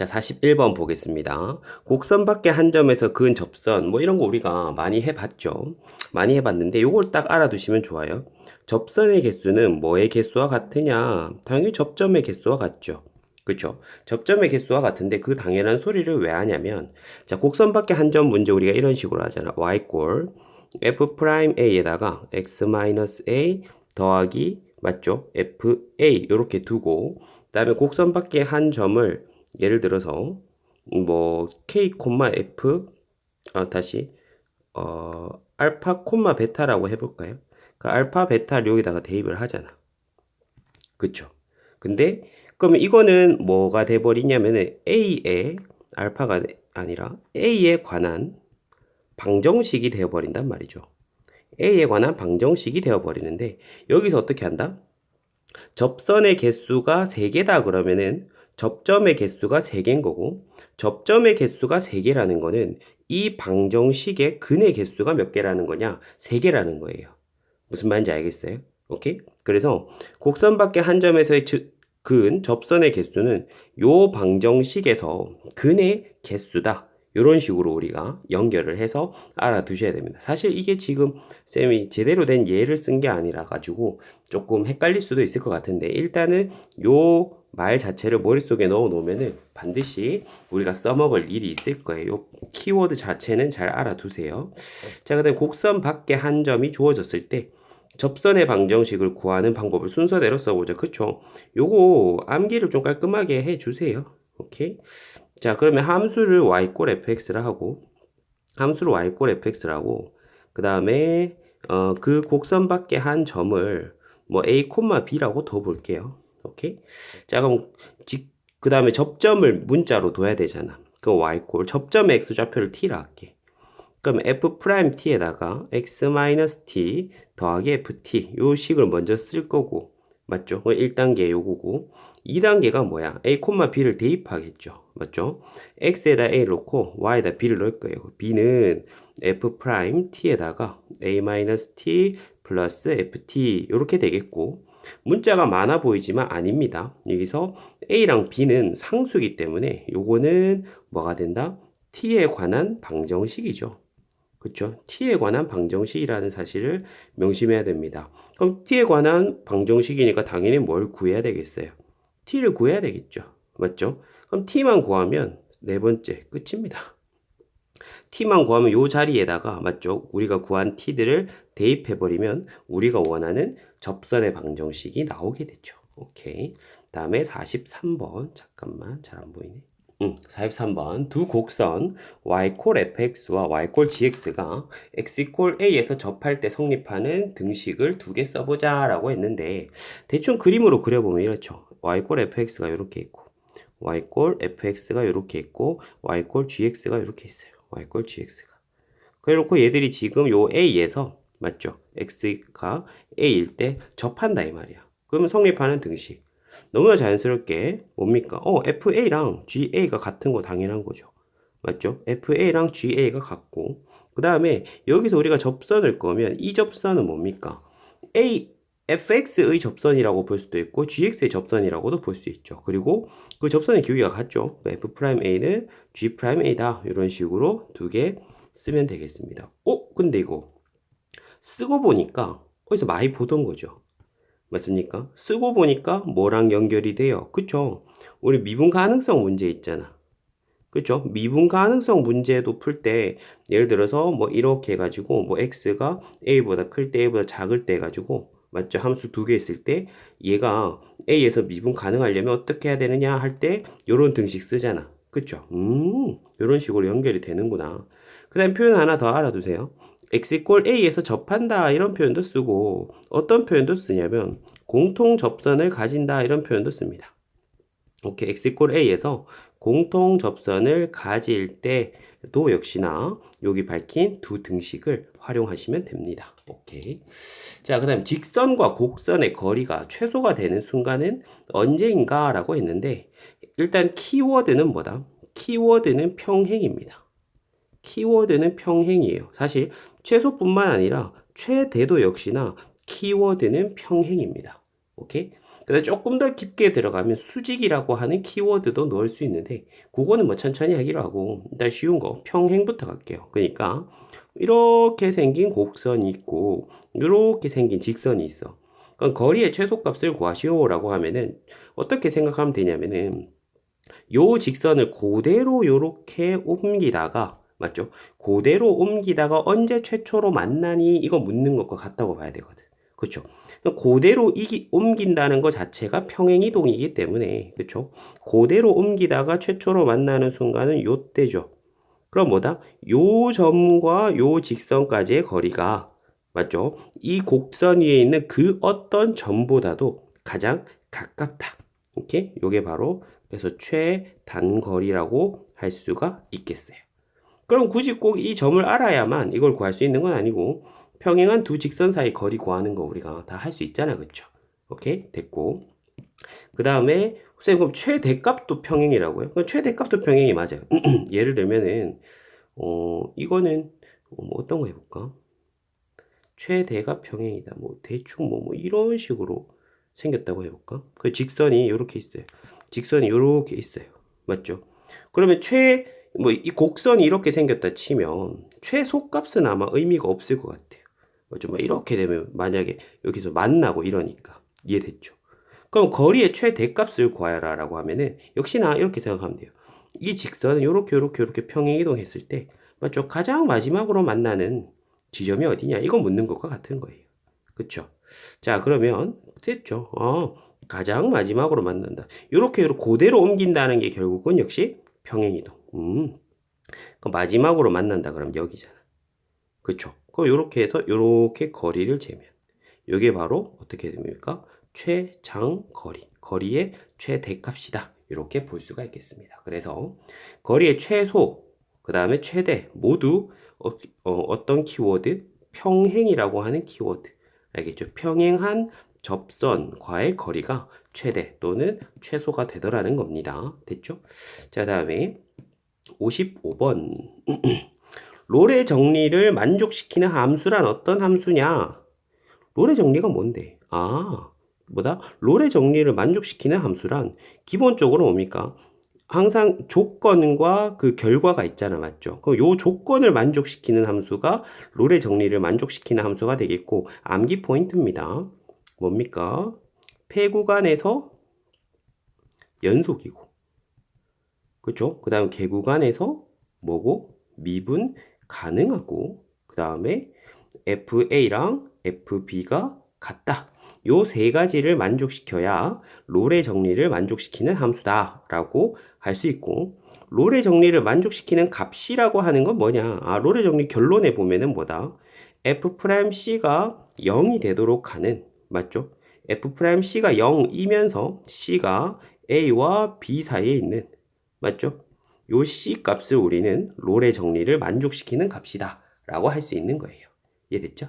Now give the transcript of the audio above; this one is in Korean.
자, 41번 보겠습니다. 곡선 밖에 한 점에서 그은 접선, 뭐 이런 거 우리가 많이 해봤죠. 많이 해봤는데 요걸 딱 알아두시면 좋아요. 접선의 개수는 뭐의 개수와 같으냐? 당연히 접점의 개수와 같죠. 그쵸? 접점의 개수와 같은데 그 당연한 소리를 왜 하냐면 자, 곡선 밖에 한점 문제 우리가 이런 식으로 하잖아. y꼴 f'a에다가 x-a 더하기 맞죠? fa 이렇게 두고 그다음에 곡선 밖에 한 점을 예를 들어서 뭐 k, f 아 다시 어 알파, 콤마 베타라고 해볼까요? 그 알파, 베타를 여기다가 대입을 하잖아. 그쵸? 근데 그러면 이거는 뭐가 돼버리냐면은 a의 알파가 아니라 a에 관한 방정식이 되어버린단 말이죠. a에 관한 방정식이 되어버리는데 여기서 어떻게 한다? 접선의 개수가 3개다 그러면은 접점의 개수가 3개인 거고 접점의 개수가 3개라는 거는 이 방정식의 근의 개수가 몇 개라는 거냐? 3개라는 거예요. 무슨 말인지 알겠어요? 오케이? 그래서 곡선 밖에 한 점에서의 근, 접선의 개수는 요 방정식에서 근의 개수다. 이런 식으로 우리가 연결을 해서 알아두셔야 됩니다. 사실 이게 지금 쌤이 제대로 된 예를 쓴 게 아니라 가지고 조금 헷갈릴 수도 있을 것 같은데 일단은 요 말 자체를 머릿속에 넣어 놓으면은 반드시 우리가 써먹을 일이 있을 거예요. 요 키워드 자체는 잘 알아두세요. 자, 그 다음 곡선 밖에 한 점이 주어졌을 때 접선의 방정식을 구하는 방법을 순서대로 써보자. 그쵸? 요거 암기를 좀 깔끔하게 해 주세요. 오케이? 자, 그러면 함수를 y꼴 fx라 하고 함수를 y꼴 fx라 하고 그 다음에 어, 그 곡선 밖에 한 점을 뭐 a, b라고 더 볼게요. 오케이? 자, 그럼 그 다음에 접점을 문자로 둬야 되잖아. 그 y꼴 접점의 x좌표를 t라 할게. 그럼 f't에다가 x-t 더하기 ft 요 식을 먼저 쓸 거고 맞죠? 1단계 요거고 2단계가 뭐야? a, b를 대입하겠죠. 맞죠? x에다 a 넣고 y에다 b를 넣을 거예요. b는 f't에다가 a-t 플러스 ft 이렇게 되겠고 문자가 많아 보이지만 아닙니다. 여기서 a랑 b는 상수기 때문에 요거는 뭐가 된다? t에 관한 방정식이죠. 그렇죠? t에 관한 방정식이라는 사실을 명심해야 됩니다. 그럼 t에 관한 방정식이니까 당연히 뭘 구해야 되겠어요? t를 구해야 되겠죠. 맞죠? 그럼 t만 구하면 네 번째 끝입니다. T만 구하면 이 자리에다가 맞죠? 우리가 구한 t들을 대입해 버리면 우리가 원하는 접선의 방정식이 나오게 되죠. 오케이. 다음에 43번 잠깐만 잘 안 보이네. 음, 43번 두 곡선 y콜 fx와 y콜 gx가 x콜 a에서 접할 때 성립하는 등식을 두 개 써보자 라고 했는데 대충 그림으로 그려보면 이렇죠 y콜 fx가 이렇게 있고 y콜 fx가 이렇게 있고 y콜 gx가 이렇게 있어요 y콜 gx가 그래놓고 얘들이 지금 요 a에서 맞죠 x가 a일 때 접한다 이 말이야 그러면 성립하는 등식 너무나 자연스럽게 뭡니까? 어, FA랑 GA가 같은 거 당연한 거죠. 맞죠? FA랑 GA가 같고 그 다음에 여기서 우리가 접선을 꺼면 이 접선은 뭡니까? A, fx의 접선이라고 볼 수도 있고 gx의 접선이라고도 볼 수 있죠. 그리고 그 접선의 기울기가 같죠. f'a는 g'a다 이런 식으로 두 개 쓰면 되겠습니다. 어? 근데 이거 쓰고 보니까 어디서 많이 보던 거죠. 맞습니까? 쓰고 보니까 뭐랑 연결이 돼요? 그쵸? 우리 미분 가능성 문제 있잖아. 그쵸? 미분 가능성 문제도 풀 때 예를 들어서 뭐 이렇게 해가지고 뭐 x가 a보다 클 때 a보다 작을 때 해가지고 맞죠? 함수 두 개 있을 때 얘가 a에서 미분 가능하려면 어떻게 해야 되느냐 할 때 요런 등식 쓰잖아. 그쵸? 음, 요런 식으로 연결이 되는구나. 그 다음 표현 하나 더 알아두세요. x 꼴 a에서 접한다 이런 표현도 쓰고 어떤 표현도 쓰냐면 공통 접선을 가진다 이런 표현도 씁니다. 오케이 x 꼴 a에서 공통 접선을 가질 때도 역시나 여기 밝힌 두 등식을 활용하시면 됩니다. 오케이. 자, 그 다음 직선과 곡선의 거리가 최소가 되는 순간은 언제인가 라고 했는데 일단 키워드는 뭐다? 키워드는 평행입니다. 키워드는 평행이에요. 사실 최소뿐만 아니라 최대도 역시나 키워드는 평행입니다. 오케이? 그다음에 조금 더 깊게 들어가면 수직이라고 하는 키워드도 넣을 수 있는데 그거는 뭐 천천히 하기로 하고 일단 쉬운 거 평행부터 갈게요. 그러니까 이렇게 생긴 곡선이 있고 이렇게 생긴 직선이 있어. 그럼 거리의 최소값을 구하시오라고 하면은 어떻게 생각하면 되냐면은 요 직선을 그대로 요렇게 옮기다가 맞죠? 그대로 옮기다가 언제 최초로 만나니 이거 묻는 것과 같다고 봐야 되거든. 그렇죠? 그대로 이기, 옮긴다는 것 자체가 평행이동이기 때문에 그렇죠? 그대로 옮기다가 최초로 만나는 순간은 요때죠. 그럼 뭐다? 요 점과 요 직선까지의 거리가 맞죠? 이 곡선 위에 있는 그 어떤 점보다도 가장 가깝다. 이렇게 요게 바로 그래서 최단거리라고 할 수가 있겠어요. 그럼 굳이 꼭 이 점을 알아야만 이걸 구할 수 있는 건 아니고 평행한 두 직선 사이 거리 구하는 거 우리가 다 할 수 있잖아. 그쵸? 오케이? 됐고. 그 다음에 선생님 그럼 최대값도 평행이라고요? 그럼 최대값도 평행이 맞아요. 예를 들면은 어 이거는 어, 뭐 어떤 거 해볼까? 최대가 평행이다. 뭐 대충 뭐, 뭐 이런 식으로 생겼다고 해볼까? 그 직선이 이렇게 있어요. 직선이 이렇게 있어요. 맞죠? 그러면 최, 뭐 이 곡선이 이렇게 생겼다 치면 최소값은 아마 의미가 없을 것 같아 요. 맞죠? 뭐 이렇게 되면 만약에 여기서 만나고 이러니까 이해됐죠? 그럼 거리의 최대값을 구하라 라고 하면은 역시나 이렇게 생각하면 돼요. 이 직선은 이렇게 이렇게 이렇게 평행 이동했을 때 맞죠? 가장 마지막으로 만나는 지점이 어디냐? 이거 묻는 것과 같은 거예요. 그쵸? 자, 그러면 됐죠? 어, 가장 마지막으로 만난다. 이렇게 이렇게 그대로 옮긴다는 게 결국은 역시 평행 이동. 음. 그 마지막으로 만난다 그러면 여기잖아. 그쵸? 그럼 이렇게 해서 이렇게 거리를 재면 이게 바로 어떻게 됩니까? 최장 거리, 거리의 최대값이다. 이렇게 볼 수가 있겠습니다. 그래서 거리의 최소, 그 다음에 최대 모두 어, 떤 키워드? 평행이라고 하는 키워드. 알겠죠? 평행한 접선과의 거리가 최대 또는 최소가 되더라는 겁니다. 됐죠? 자, 다음에 55번. 롤의 정리를 만족시키는 함수란 어떤 함수냐? 롤의 정리가 뭔데? 아, 뭐다? 롤의 정리를 만족시키는 함수란 기본적으로 뭡니까? 항상 조건과 그 결과가 있잖아, 맞죠? 그럼 요 조건을 만족시키는 함수가 롤의 정리를 만족시키는 함수가 되겠고, 암기 포인트입니다. 뭡니까? 폐구간에서 연속이고, 그죠? 그 다음 개구간에서 뭐고? 미분 가능하고, 그 다음에 FA랑 FB가 같다. 요 세 가지를 만족시켜야 롤의 정리를 만족시키는 함수다라고 할 수 있고 롤의 정리를 만족시키는 값이라고 하는 건 뭐냐? 아, 롤의 정리 결론에 보면은 뭐다? F'C가 0이 되도록 하는 맞죠? F'C가 0이면서 C가 A와 B 사이에 있는 맞죠? 요 C 값을 우리는 롤의 정리를 만족시키는 값이다 라고 할 수 있는 거예요. 이해됐죠?